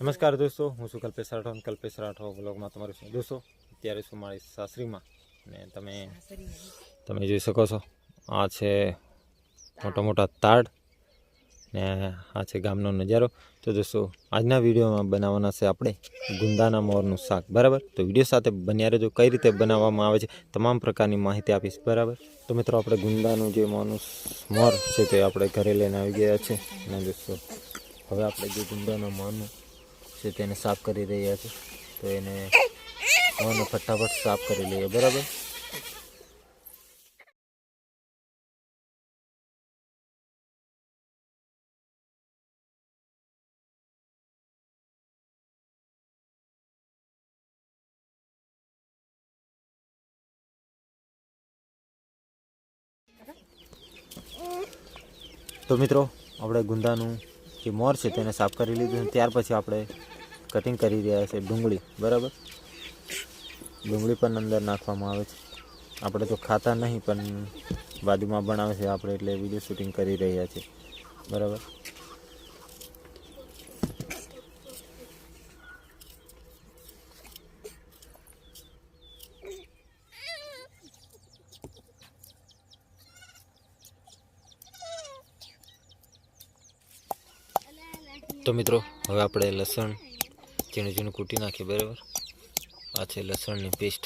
નમસ્કાર દોસ્તો, હું છું કલ્પેશ રાઠોડ. કલ્પેશ રાઠોડ બ્લોગમાં તમારું શું દોસ્તો, અત્યારે છું મારી સાસરીમાં. ને તમે તમે જોઈ શકો છો, આ છે મોટા મોટા તાડ ને આ છે ગામનો નજારો. તો દોસ્તો, આજના વિડીયોમાં બનાવવાના છે આપણે ગુંદાના મોરનું શાક, બરાબર? તો વીડિયો સાથે બન્યા રહેજો, કઈ રીતે બનાવવામાં આવે છે, તમામ પ્રકારની માહિતી આપીશ, બરાબર? તો મિત્રો, આપણે ગુંદાનું જે મોરનું મોર છે તે આપણે ઘરે લઈને આવી ગયા છે અને દોસ્તો હવે આપણે જે ગુંદાના મોરનું છે તેને સાફ કરી રહ્યા છે. તો એને મોરને ફટાફટ સાફ કરી લઈએ, બરાબર? તો મિત્રો, આપણે ગુંદાનું જે મોર છે, તેને સાફ કરી લીધું ત્યાર પછી આપણે કટિંગ કરી રહ્યા છે, ડુંગળી. બરાબર? ડુંગળી પણ અંદર નાખવામાં આવે છે. આપણે તો ખાતા નહીં, પણ બાજુમાં બનાવે છે. આપણે એટલે વીડિયો શૂટિંગ કરી રહ્યા છીએ. બરાબર? તો મિત્રો હવે આપણે લસણ ઝીણું ઝીણું કૂટી નાખીએ બરાબર? આ છે લસણની પેસ્ટ.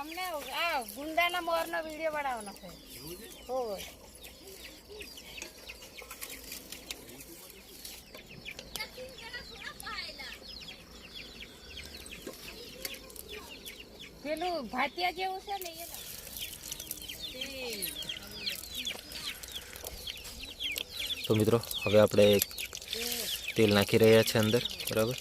અમને આ ગુંદાના મોરનો વીડિયો બનાવવાનો છે. હોય પેલું ભાતિયા જેવું છે ને એ તો મિત્રો હવે આપણે તેલ નાખી રહ્યા છે અંદર બરાબર?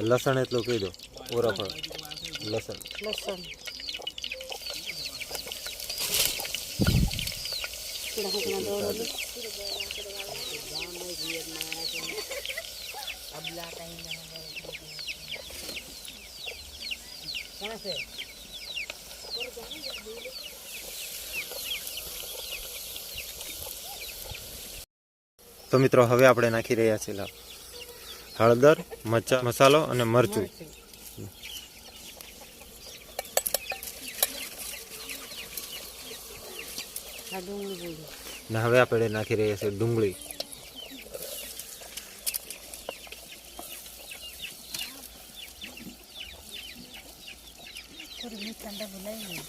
લસણ એટલું કહી દો ઓરા ફળ. લસણ. તો મિત્રો હવે આપણે નાખી રહ્યા છીએ હળદર મરચા મસાલો અને મરચું. આ ડુંગળી. ને હવે આપણે નાખી રહ્યા છીએ ડુંગળી. થોડી મીઠા ડબ્બુ લઈને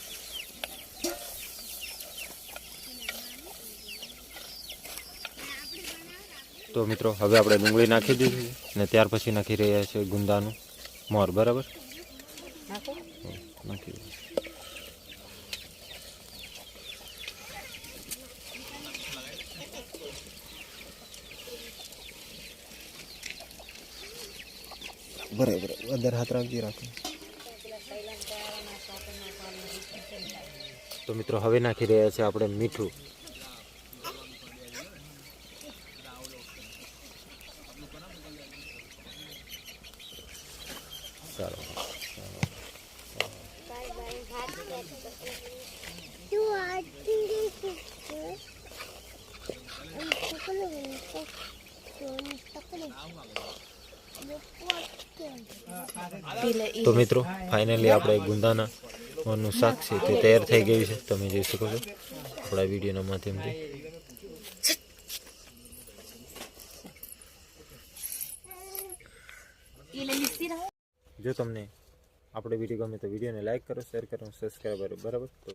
તો મિત્રો હવે આપણે ડુંગળી નાખી દીધી છે ને ત્યાર પછી નાખી રહ્યા છીએ ગુંદાનું મોર બરાબર? નાખો. નાખી દીધું. બરાબર અંદર હાથ રાખજી રાખો તો મિત્રો હવે નાખી રહ્યા છે આપણે મીઠું સારું તો મિત્રો ફાઇનલી આપણે ગુંદાના મોરનું શાક છે તે તૈયાર થઈ ગયું છે. તમે જોઈ શકો છો આપણા વિડીયોના માધ્યમથી. જો તમને આપણે વીડિયો ગમે તો વિડીયોને લાઇક કરો શેર કરો સબસ્ક્રાઈબ કરો. બરાબર?